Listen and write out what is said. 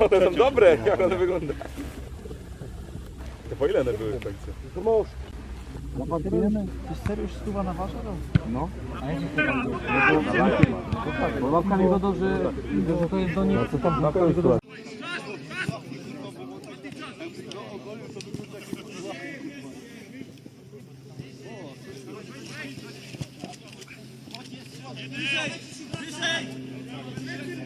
one są dobre, jak one wyglądają. To po ile one były w końcu? Zapatrujemy? To serio już stuwa na wasza? No. A ja Bo babka mi godą, że, że to jest do nich. Co tam babka mi?